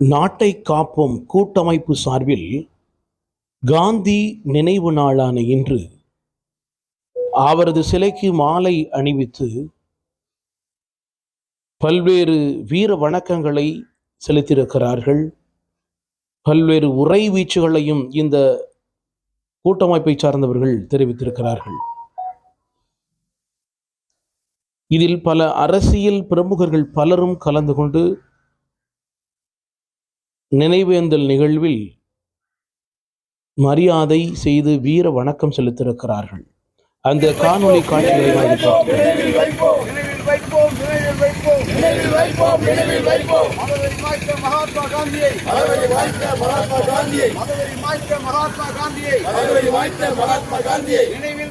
நாட்டை காப்போம் கூட்டமைப்பு சார்பில் காந்தி நினைவு நாளான இன்று அவரது சிலைக்கு மாலை அணிவித்து பல்வேறு வீர வணக்கங்களை செலுத்தியிருக்கிறார்கள். பல்வேறு உரை வீச்சுகளையும் இந்த கூட்டமைப்பை சார்ந்தவர்கள் தெரிவித்திருக்கிறார்கள். இதில் பல அரசியல் பிரமுகர்கள் பலரும் கலந்து கொண்டு நினைவேந்தல் நிகழ்வில் மரியாதை செய்து வீர வணக்கம் செலுத்திருக்கிறார்கள் அந்த காணொலி காட்சிகளை நினைவில்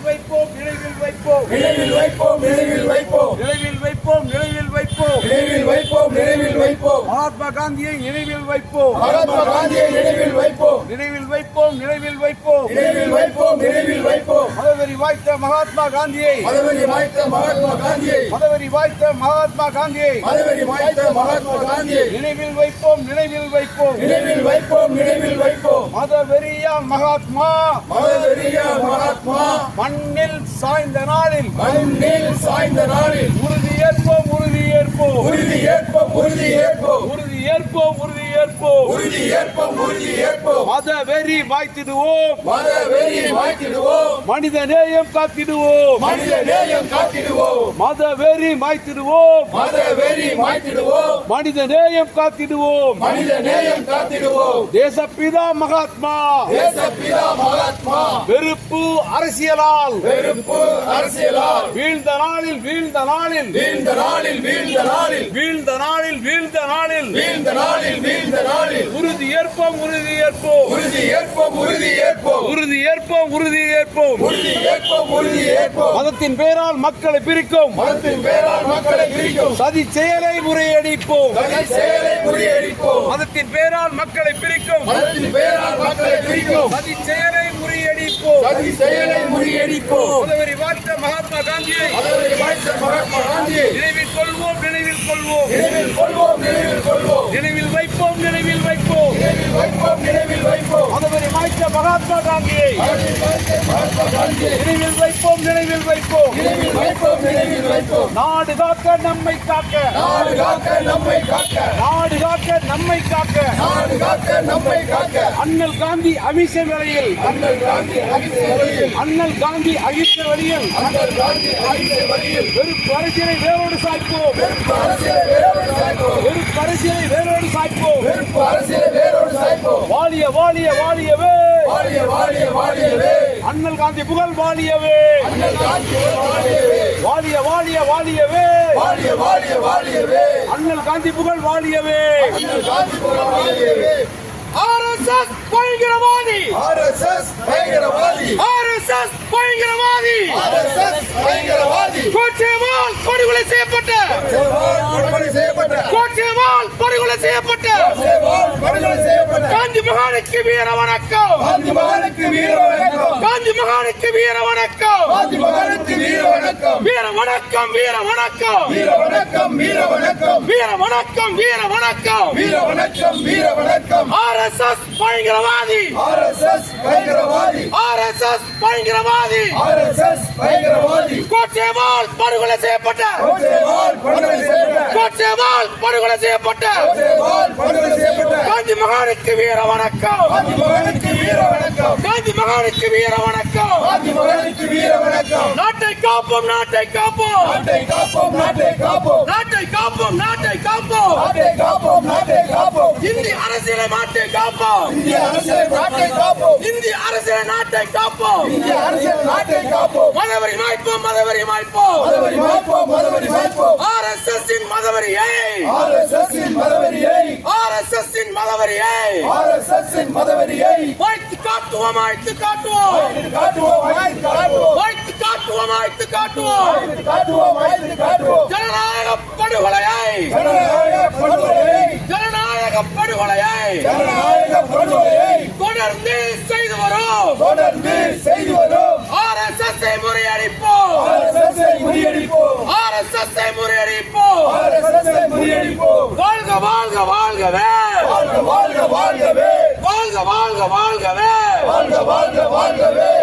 வைப்போம் நினைவில் வைப்போம் நினைவில் வைப்போம். நினைவில் மகாத்மா காந்தியை நினைவில் வைப்போம். மகாத்மா காந்தியை நினைவில் வைப்போம். நினைவில் வைப்போம் நினைவில் வைப்போம். நினைவில் வைப்போம் நினைவில் வைப்போம். மதவெறி வாய்த்த மகாத்மா காந்தியை. மதவெறி வாய்த்த மகாத்மா காந்தியை. மதவெறி வாய்த்த மகாத்மா காந்தியை. மதவெறி வாய்த்த மகாத்மா காந்தியை. நினைவில் வைப்போம் நினைவில் வைப்போம். நினைவில் வைப்போம் நினைவில் வைப்போம். மதவெறியா மகாத்மா. மதவெறியா மகாத்மா. மண்ணில் சாய்ந்த நாளில். மண்ணில் சாய்ந்த நாளில். உறுதி ஏற்போம் உறுதி ஏற்போம் உறுதி ஏற்போம். உறுதி உறுதி ஏற்போம் உறுதி ஏற்போம் உறுதி ஏற்போம் உறுதி ஏற்போம் மத வெறி மாய்த்திடுவோம் மத வெறி மாய்த்திடுவோம் மனித நேயம் காத்திடுவோம். மனித நேயம் காத்திடுவோம். மத வெறி மாய்த்திடுவோம். மத வெறி மாய்த்திடுவோம். மனித நேயம் காத்திடுவோம். மனித நேயம் காத்திடுவோம். தேசப்பிதா மகாத்மா. தேசப்பிதா மகாத்மா. வெறுப்பு அரசியலால். வெறுப்பு அரசியலால். வீழ்ந்த நாளில் வீழ்ந்த நாளில். வீழ்ந்த நாளில் வீழ்ந்த நாளில். வீழ்ந்த நாளில் வீழ்ந்த நாளில். வீழ்ந்த நாளில் வீழ்ந்த நாளில். உறுதி ஏற்போம் உறுதி ஏற்போம். உறுதி ஏற்போம் உறுதி ஏற்போம். உறுதி ஏற்போம் உறுதி ஏற்போம். உறுதி ஏற்போம் உறுதி ஏற்போம். மதத்தின் பேரால் மக்களை பிரிக்கும். மதத்தின் பேரால் மக்களை பிரிக்கும். சதி செயலை முறையடிப்போம். சதி செயலை முறியடிப்போம். மதத்தின் பேரால் மக்களை பிரிக்கும். மதத்தின் பேரால் மக்களை பிரிக்கும். சதி செயலை முறியடிப்போம். சதி செயலை முறியடிப்போம். மதவெறி வாய்த்த மகாத்மா காந்தியை மதவெறி வாய்த்த மகாத்மா காந்தியை நினைவில் கொள்வோம் நினைவில் கொள்வோம். நினைவில் கொள்வோம் நினைவில் வைப்போம் நினைவில் வைப்போம். நினைவில் வைப்போம் நினைவில் வைப்போம் மதவெறி வாய்த்த மகாத்மா காந்தியை நினைவில் வைப்போம் நினைவில் வைப்போம். நினைவில் வைப்போம் நினைவில் வைப்போம் நாடு காக்க நம்மை காக்க. நாடு காக்க நம்மை காக்க. நாடு காக்க நம்மை காக்க நாடு காக்க நம்மை காக்க அண்ணல் காந்தி அமிஷ வழியில் அண்ணல் காந்தி அகிம்சை வரையில் அண்ணல் காந்தி அகிஷ வழியில் அண்ணல் காந்தி அகிஷ வழியில் வெறுப்பு அரசியலை வேரோடு சாய்ப்போம். வெறுப்பு அரசியலை வேரோடு சாய்ப்போம். வெறுப்பு அரசியலை சாய்ப்போம். வெறுப்பு அரசியலை வேரோடு சாய்ப்போம். வாழிய வாழிய வாழியவே. வாழிய வாழிய வாழியவே. அண்ணல் காந்தி புகழ் வாழியவே. அண்ணல் காந்தி வாழியவே. வாழிய வாழிய வாழியவே. வாழிய வாழிய வாழியவே. அண்ணல் காந்தி புகழ் வாழியவே. அண்ணல் காந்தி புகழ் வாழியவே. ஆர்எஸ்எஸ் பயங்கரவாதி. ஆர்எஸ்எஸ் பயங்கரவாதி. ஆர்எஸ்எஸ் பயங்கரவாதி! பயங்கரவாதி! கோச்சேவால் படுகொலை செய்யப்பட்ட! கோச்சேவால் படுகொலை செய்யப்பட்ட! மகானுக்கு வீர வணக்கம். காந்தி மகனுக்கு வீர வணக்கம். காந்தி மகானுக்கு வீர வணக்கம். காந்தி மகனுக்கு வீர வணக்கம். வீர வணக்கம் வீர வணக்கம். வீர வணக்கம் வீர வணக்கம். வீர வணக்கம் வீர வணக்கம். வீர வணக்கம் வீர வணக்கம். ஆர்எஸ்எஸ் பயங்கரவாதி. ஆர்எஸ்எஸ் பயங்கரவாதி. ஆர்எஸ்எஸ் பயங்கரவாதி. ஆர்எஸ்எஸ் பயங்கரவாதி. கோட்சேவால் படுகொலை செய்யப்பட்ட. கோட்சேவால் படுகொலை செய்யப்பட்ட. கோட்சேவால் படுகொலை செய்யப்பட்ட. கோட்சேவால் படுகொலை செய்யப்பட்ட. காந்தி மகானுக்கு நாட்டை காப்போம் நாட்டை காப்போம். நாட்டை காப்போம் நாட்டை காப்போம். நாட்டை காப்போம் நாட்டை இந்தி அரசியல நாட்டை காப்போம். இந்திய அரசியல் நாட்டை காப்போம். இந்திய அரசியல் நாட்டை காப்போம். இந்திய அரசியல் நாட்டை காப்போம். மதவரி மாய்ப்போம் மதவரி மாய்ப்போம். மதவரி மாய்ப்போம் மதவரி மாய்ப்போம். ஆர்எஸ்எஸ் இன் மதவரியை ஆர்எஸ்எஸ் இன் மதவரியை ஆர்எஸ்எஸ் இன் மதவரியை ஆர்எஸ்எஸ் இன் மதவரியை வாழ்த்து காட்டுவோம் வாழ்த்து காட்டுவோம். காட்டுவோம் வாழ்த்து காட்டுவோம். வாழ்த்து காட்டுவோம் வாழ்த்து காட்டுவோம். காட்டுவோம் வாழ்த்து காட்டுவோம். ஜனநாயக படுகொலையை. ஜனநாயக படுகொலையை. ஜனநாயக ஜனநாயக படுகொலையை தொடர்ந்து செய்து வரும். தொடர்ந்து செய்து வரும். ஆர்எஸ்எஸ் ஆர்எஸ்எஸ்ஐ முறியடிப்போம். ஆர்எஸ்எஸ்ஐ முறியடிப்போம். ஆர்எஸ்எஸ்ஐ முறியடிப்போம். ஆர்எஸ்எஸ்ஐ முறியடிப்போம். வாழ்க வாழ்க வாழ்கவே. வாழ்க வாழ்க வாழ்கவே. வாழ்க வாழ்க வாழ்கவே. வாழ்க வாழ்க வாழ்கவே.